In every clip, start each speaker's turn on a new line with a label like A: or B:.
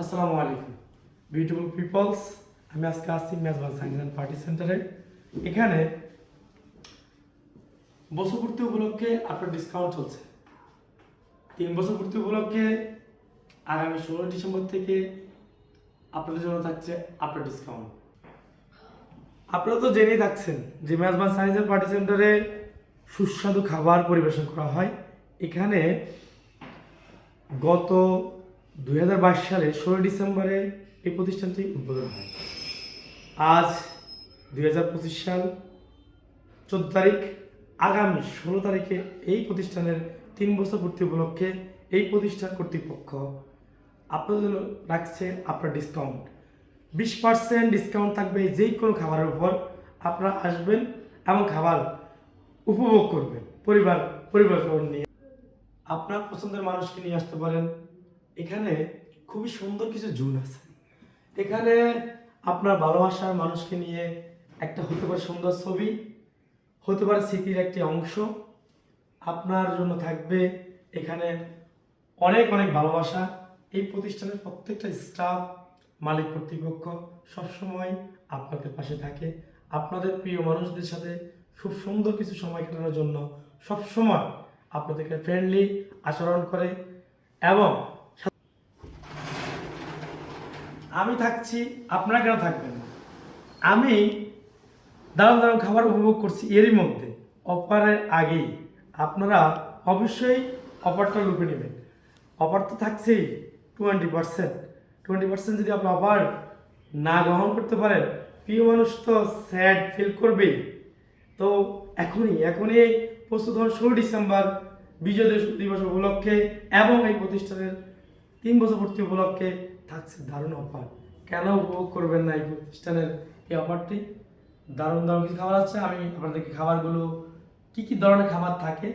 A: আসসালামু আলাইকুম। Beautiful people's আমি আজকে আসছি মেজবান সায়েন্স অ্যান্ড পার্টি সেন্টারে। এখানে বছর পূর্তি উপলক্ষে আপনার ডিসকাউন্ট চলছে। তিন বছর পূর্তি উপলক্ষে আগামী ষোলো ডিসেম্বর থেকে আপনাদের জন্য থাকছে আপনার ডিসকাউন্ট আপনারা তো জেনেই থাকছেন যে মেজবান সায়েন্স অ্যান্ড পার্টি সেন্টারে সুস্বাদু খাবার পরিবেশন করা হয়। এখানে গত দুই হাজার বাইশ সালে ষোলো ডিসেম্বরে এই প্রতিষ্ঠানটি উদ্বোধন হয়। আজ দু হাজার পঁচিশ সাল, চোদ্দ তারিখ, আগামী ষোলো তারিখে এই প্রতিষ্ঠানের তিন বছর পূর্তি উপলক্ষে এই প্রতিষ্ঠান কর্তৃপক্ষ আপনাদের জন্য রাখছে আপনার ডিসকাউন্ট বিশ পার্সেন্ট ডিসকাউন্ট থাকবে যে কোনো খাবারের উপর। আপনারা আসবেন এবং খাবার উপভোগ করবেন, পরিবার পরিবার নিয়ে। আপনার পছন্দের মানুষকে নিয়ে আসতে পারেন। এখানে খুবই সুন্দর কিছু জুন আছে। এখানে আপনার ভালোবাসার মানুষকে নিয়ে একটা হতে পারে সুন্দর ছবি, হতে পারে স্মৃতির একটি অংশ। আপনার জন্য থাকবে এখানে অনেক অনেক ভালোবাসা। এই প্রতিষ্ঠানের প্রত্যেকটা স্টাফ মালিক কর্তৃপক্ষ সবসময় আপনাদের পাশে থাকে। আপনাদের প্রিয় মানুষদের সাথে খুব সুন্দর কিছু সময় কাটানোর জন্য সবসময় আপনাদেরকে ফ্রেন্ডলি আচরণ করে এবং আমি থাকছি, আপনারা কেন থাকবেন? না? আমি দারুণ দারুণ খাবার উপভোগ করছি এরই মধ্যে। অফারের আগেই। আপনারা অবশ্যই অফারটা লুপে নেবেন। অফার তো থাকছেই টোয়েন্টি পার্সেন্ট টোয়েন্টি পার্সেন্ট যদি আপনি অফার না গ্রহণ করতে পারেন, প্রিয় মানুষ তো স্যাড ফিল করবেই। তো এখনই এখনই প্রস্তুত হন ষোলো ডিসেম্বর, বিজয় দিবস- উপলক্ষে এবং এই প্রতিষ্ঠানের তিন বছর পূর্তি উপলক্ষে থাকছে দারুণ অফার। কেন উপভোগ করবেন না এই প্রতিষ্ঠানের এই অফারটি? দারুণ দারুণ কিছু খাবার আছে, আমি আপনাদেরকে খাবারগুলো কি কি ধরনের খাবার থাকে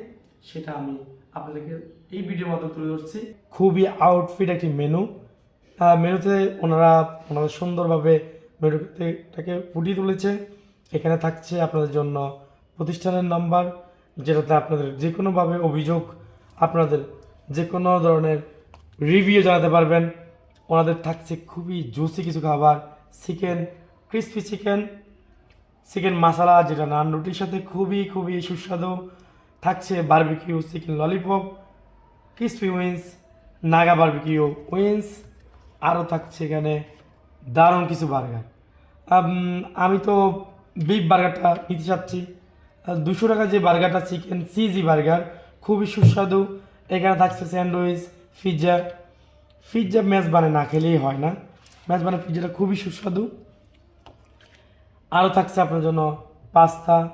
A: সেটা আমি আপনাদেরকে এই ভিডিওর মাধ্যমে তুলে ধরছি। খুবই আউটফিট একটি মেনু মেনুতে ওনারা ওনারা সুন্দরভাবে মেনুটাকে ফুটিয়ে তুলেছে। এখানে থাকছে আপনাদের জন্য প্রতিষ্ঠানের নাম্বার যেটাতে আপনাদের যে কোনোভাবে অভিযোগ, আপনাদের যে কোনো ধরনের রিভিউ জানাতে পারবেন। ওনাদের থাকছে খুবই জুসি কিছু খাবার, চিকেন ক্রিসপি চিকেন চিকেন মশলা যেটা নান রুটির সাথে খুবই খুবই সুস্বাদু। থাকছে barbecue chicken lollipop crispy wings Naga barbecue wings আরও থাকছে এখানে দারুণ কিছু বার্গার আমি তো বিফ বার্গারটা নিতে চাচ্ছি। দুশো টাকা যে বার্গারটা চিকেন চিজি বার্গার খুবই সুস্বাদু। এখানে থাকছে স্যান্ডউইচ পিৎজা পিৎজা ম্যাচ বানে না খেলেই হয় না। বানে পিৎজাটা খুবই সুস্বাদু। আরও থাকছে আপনার জন্য পাস্তা,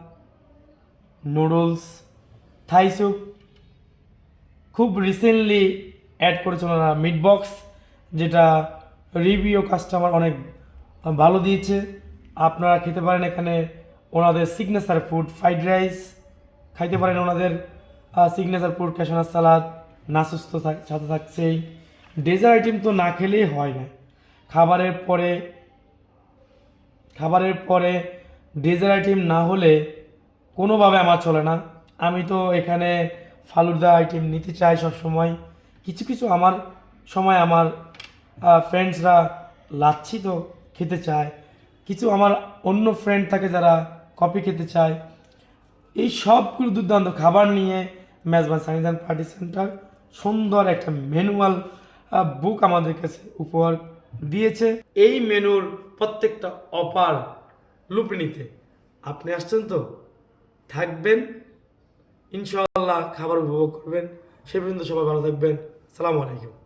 A: নুডলস, থাই স্যুপ খুব রিসেন্টলি অ্যাড করেছে ওনারা মিট বক্স যেটা রিভিউ কাস্টমার অনেক ভালো দিয়েছে। আপনারা খেতে পারেন এখানে ওনাদের সিগনেচার ফুড ফ্রাইড রাইস খাইতে পারেন ওনাদের সিগনেচার ফুড ক্যাশনার সালাদ নাসুস্ত থাক- সাথে থাকছেই। ডেজার্ট আইটেম তো না খেলেই হয় না। খাবারের পরে খাবারের পরে ডেজার্ট আইটেম না হলে কোনোভাবে আমার চলে না। আমি তো এখানে ফালুদা আইটেম নিতে চাই সব সময় কিছু কিছু আমার সময় আমার ফ্রেন্ডসরা লাচ্ছি তো খেতে চায়। কিছু আমার অন্য ফ্রেন্ড থাকে যারা কফি খেতে চায়। এই সবগুলো দুর্দান্ত খাবার নিয়ে মেজবান অ্যান্ড পার্টি সেন্টার সুন্দর একটা ম্যানুয়াল বুক আমাদের কাছে উপহার দিয়েছে। এই মেনুর প্রত্যেকটা অপার লুপে নিতে আপনি আসছেন তো? থাকবেন। ইনশাল্লাহ খাবার উপভোগ করবেন। সে পর্যন্ত সবাই ভালো থাকবেন। সালামু আলাইকুম।